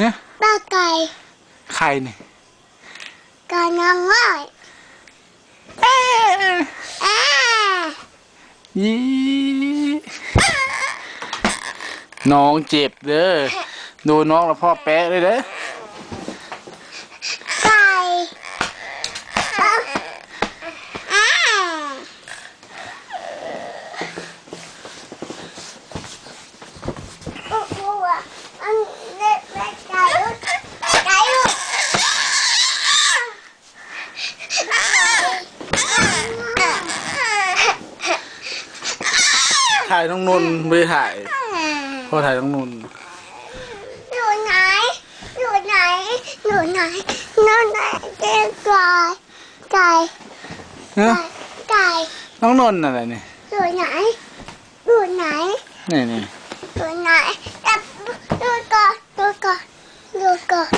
เนี่ยบ้าไก่ใครเนี่ยไก่นางง่อยเอ๊ะเอ๊ะยี่น้องเจ็บเด้อดูน้องแล้วพ่อแปะเลยเด้อ ไก่เอ๊ะเอ๊ะโอ้โหอันเล็กเล็กไก่ลูกไก่ลูก ถ่ายน้องนนท์ไม่ได้ถ่ายพ่อถ่ายน้องนนท์อยู่ไหน อยู่ไหน อยู่ไหนอยู่ไหนไก่ไก่เนอะไก่น้องนนท์อะไรเนี่ยอยู่ไหน อยู่ไหนนี่นี่อยู่ไหนจับดูก่อนดูก่อนดูก่อน